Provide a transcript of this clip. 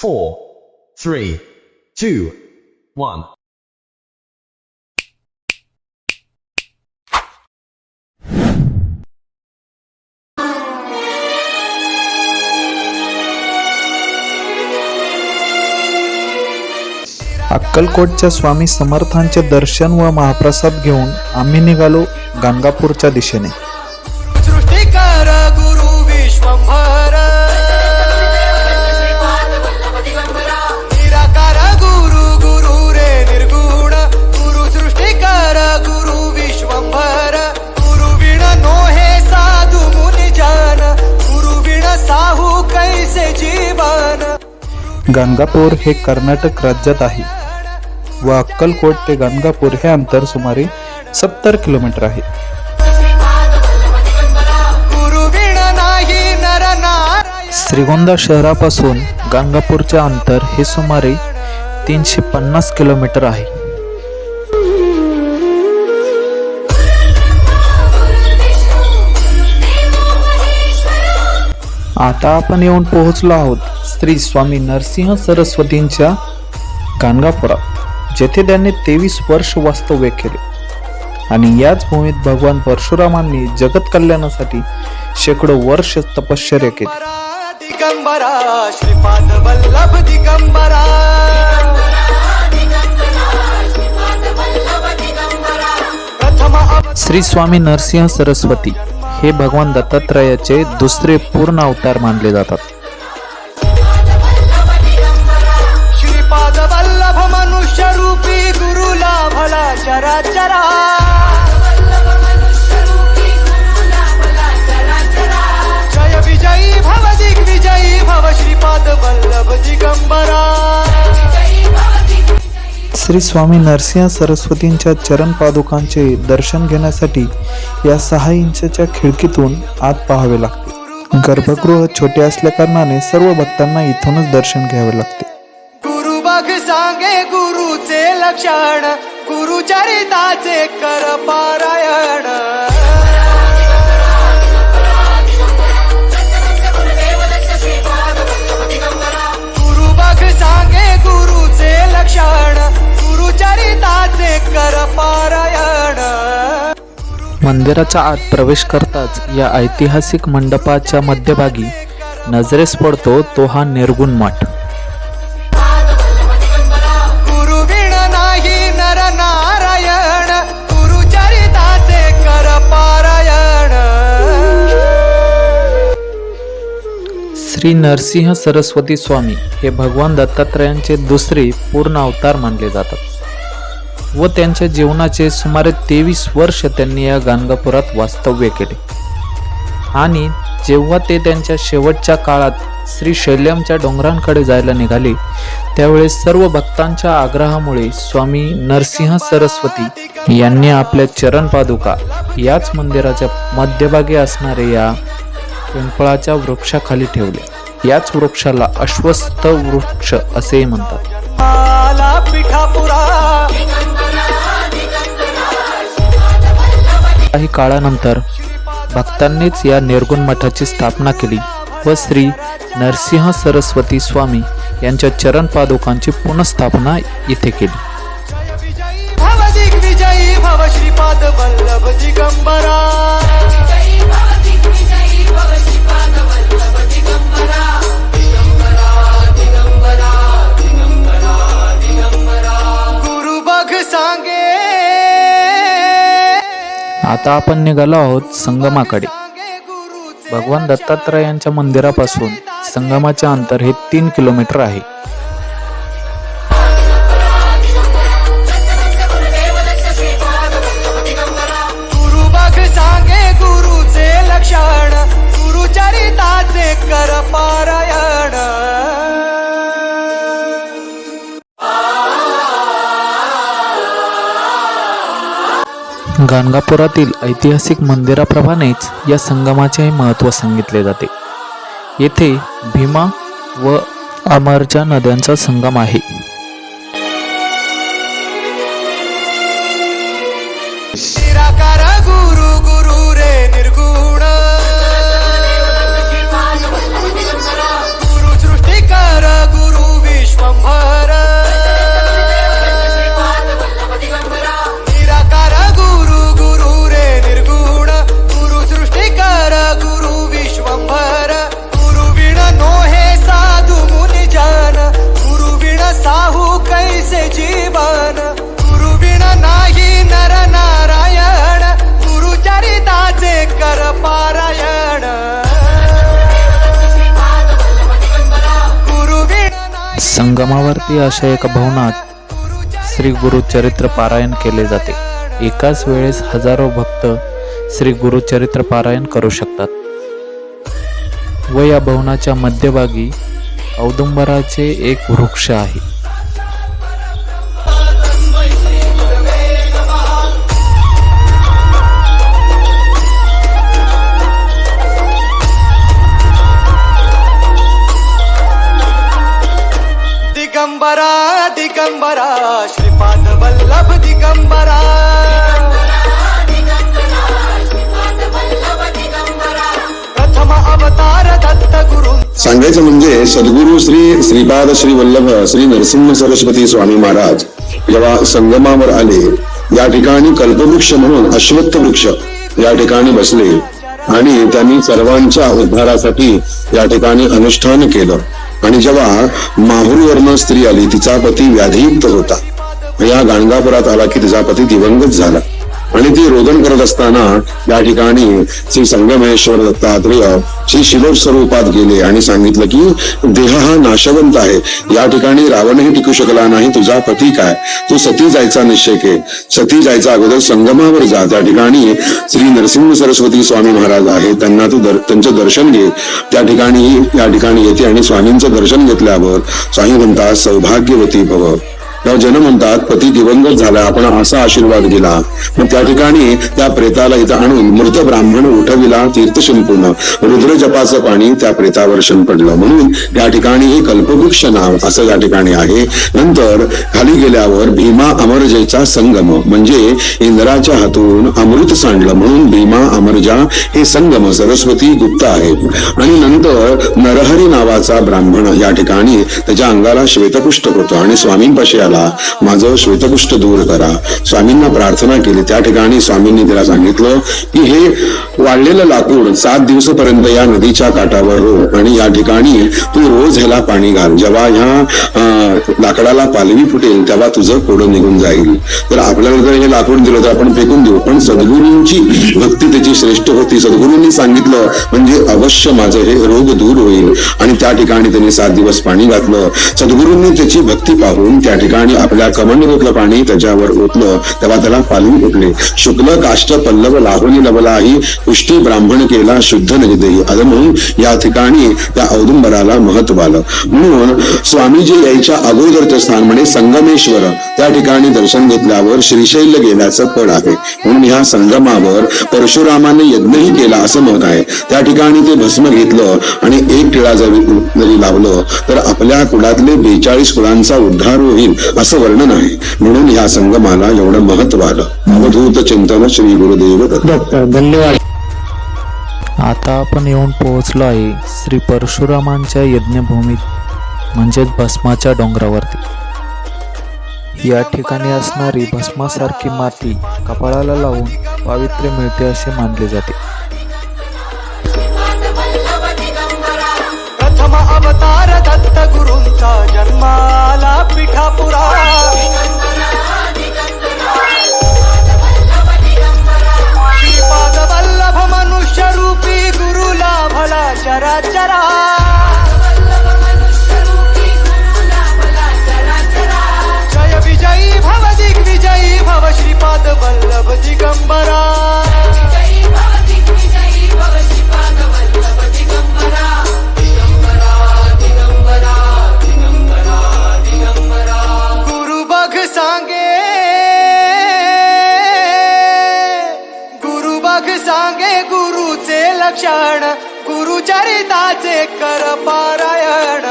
four, three, two, one. अक्कलकोटच्या स्वामी समर्थांचे दर्शन व महाप्रसाद घेऊन आम्ही निघालो गाणगापूरच्या दिशेने गाणगापूर हे कर्नाटक राज्यात आहे. व अक्कलकोट ते गाणगापूर हे अंतर सुमारे सत्तर किलोमीटर आहे. श्रीगोंदा शहरापासून गाणगापूरचे अंतर हे सुमारे तीनशे पन्नास किलोमीटर आहे. आता आपण येऊन पोहोचलो आहोत श्री स्वामी नरसिंह सरस्वतींच्या गाणगापुरात जेथे त्यांनी तेवीस वर्ष वास्तव्य केले. आणि याच भूमीत भगवान परशुरामांनी जगत कल्याणासाठी शेकडो वर्ष तपश्चर्या केली. दिगंबरा श्रीपाद वल्लभ दिगंबरा. प्रथम अव- श्री स्वामी नरसिंह सरस्वती हे भगवान दत्तात्रयाचे दुसरे पूर्ण अवतार मानले जातात. चरा चरा. श्री स्वामी नरसिंह सरस्वतींच्या चरण पादुकांचे दर्शन घेण्यासाठी या सहा इंचच्या खिडकीतून आत पाहावे लागते. गर्भगृह छोटे असल्या कारणाने सर्व भक्तांना इथूनच दर्शन घ्यावे लागते. गुरु बघ सांगे गुरुचे लक्षण गुरुचरिताचे कर पारायण. मंदिराच्या आत प्रवेश करताच या ऐतिहासिक मंडपाच्या मध्यभागी नजरेस पडतो तो हा निर्गुण माठ. श्री नरसिंह सरस्वती स्वामी हे भगवान दत्तात्रयांचे दुसरे पूर्ण अवतार मानले जातात. व त्यांच्या जीवनाचे सुमारे तेवीस वर्ष त्यांनी या गाणगापुरात वास्तव्य केले. आणि जेव्हा ते त्यांच्या शेवटच्या काळात श्री शैल्यमच्या डोंगरांकडे जायला निघाले त्यावेळेस सर्व भक्तांच्या आग्रहामुळे स्वामी नरसिंह सरस्वती यांनी आपल्या चरण पादुका याच मंदिराच्या मध्यभागी असणारे या पिंपळाच्या वृक्षाखाली ठेवले. याच वृक्षाला अश्वस्थ वृक्ष असेही म्हणतात. काही काळानंतर भक्तांनीच या निर्गुण मठाची स्थापना केली व श्री नरसिंह सरस्वती स्वामी यांच्या चरण पादुकांची पुनःस्थापना इथे केली. भव दिग्विजयी भव श्रीपाद वल्लभ दिगंबरा. आता आपण निघालो आहोत संगमाकडे. भगवान दत्तात्रयांच्या मंदिरापासून संगमाचे अंतर हे तीन किलोमीटर आहे. गुरुचे लक्षण गुरुचरिताचे कर पारायण. गाणगापुरातील ऐतिहासिक मंदिराप्रमाणेच या संगमाचेही महत्त्व सांगितले जाते. येथे भीमा व अमरच्या नद्यांचा संगम आहे. शिरा संगमावरती अशा एका भवनात श्री गुरु चरित्र पारायण केले जाते. एकाच वेळेस हजारो भक्त श्री गुरु चरित्र पारायण करू शकतात. व या भवनाच्या मध्यभागी औदुंबराचे एक वृक्ष आहे. सांगायचं म्हणजे सद्गुरू श्री श्रीपाद श्री वल्लभ श्री नरसिंह सरस्वती स्वामी महाराज जेव्हा संगमावर आले या ठिकाणी कल्पवृक्ष म्हणून अश्वत्थ वृक्ष या ठिकाणी बसले आणि त्यांनी सर्वांच्या उद्धारासाठी या ठिकाणी अनुष्ठान केलं. आणि जेव्हा माहुरीवरनं स्त्री आली तिचा पती व्याधियुक्त होता. या गाणगापुरात आला की तिचा पती दिवंगत झाला. आणि ती रोदन करत असताना या ठिकाणी श्री संगमेश्वर दत्तात्रेय श्री शिलोट स्वरूपात गेले आणि सांगितलं की देह हा नाशवंत आहे. या ठिकाणी रावणही टिकू शकला नाही. तुझा पती काय? तू सती जायचा निश्चय के सती जायचा अगोदर संगमावर जा. त्या ठिकाणी श्री नरसिंह सरस्वती स्वामी महाराज आहेत. त्यांना तू दर, त्यांचं दर्शन घे. त्या ठिकाणी या ठिकाणी येते आणि स्वामींचं दर्शन घेतल्यावर स्वामी म्हणतात सौभाग्यवती भव. तेव्हा जन म्हणतात पती दिवंगत झाला आपण असा आशीर्वाद दिला. मग त्या ठिकाणी त्या प्रेताला इथं आणून मृत ब्राह्मण उठविला तीर्थ शिंपून रुद्र जपाचं पाणी त्या प्रेतावर शिंपडलं. म्हणून त्या ठिकाणी हे कल्पवृक्ष नाव असं त्या ठिकाणी आहे. नंतर खाली गेल्यावर भीमा अमरजेचा संगम म्हणजे इंद्राच्या हातून अमृत सांडलं. म्हणून भीमा अमरजा हे संगम सरस्वती गुप्त आहेत. आणि नंतर नरहरी नावाचा ब्राह्मण या ठिकाणी त्याच्या अंगाला श्वेतपुष्ट होतं. आणि स्वामींपाशी आला. माझं श्वेतकुष्ठ दूर करा. स्वामींना प्रार्थना केली. त्या ठिकाणी स्वामींनी तिला सांगितलं की हे वाढलेलं लाकूड सात दिवसपर्यंत या नदीच्या काठावर रो आणि या ठिकाणी तू रोज ह्याला पाणी घाल. जेव्हा ह्या अं, लाकडाला पालवी फुटेल तेव्हा तुझं कोडं निघून जाईल. तर आपल्याला जर हे लाकूड दिलं तर आपण फेकून देऊ. पण सद्गुरूंची भक्ती त्याची श्रेष्ठ होती. सद्गुरूंनी सांगितलं म्हणजे अवश्य माझं हे रोग दूर होईल. आणि त्या ठिकाणी त्यांनी सात दिवस पाणी घातलं. सद्गुरूंनी त्याची भक्ती पाहून त्या ठिकाणी आपल्या कमंडलूतलं पाणी त्याच्यावर ओतलं. तेव्हा त्याला पालवी फुटले. शुक्ल काष्ट पल्लव लाहुनी लवलाही पुष्टी ब्राह्मण केला शुद्ध नजदेही असं म्हणून या ठिकाणी त्या औदुंबराला महत्त्व आलं. म्हणून स्वामीजी यायच्या अगोदरचं स्थान म्हणजे संगमेश्वर त्या ठिकाणी दर्शन घेतल्यावर श्रीशैल गेल्याचं फळ आहे. म्हणून ह्या संगमावर परशुरामाने यज्ञही केला असं मत आहे. त्या ठिकाणी ते भस्म घेतलं आणि एक टिळा जरी जरी लावलं तर आपल्या कुळातले बेचाळीस कुळांचा उद्धार होईल असं वर्णन आहे. म्हणून ह्या संगमाला एवढं महत्त्व आलं. अवधूत चिंतन श्री गुरुदेव दत्त. आता आपण येऊन पोहोचलो आहे श्री परशुरामांच्या यज्ञभूमीत. म्हणजेच भस्माच्या डोंगरावरती. या ठिकाणी असणारी भस्मासारखी माती कपाळाला लावून पावित्र्य मिळते असे मानले जाते. प्रथम अवतार दत्त गुरूंचा जन्माला पिठापुरा. गुरुचे लक्षण गुरुचरिताचे कर पारायण.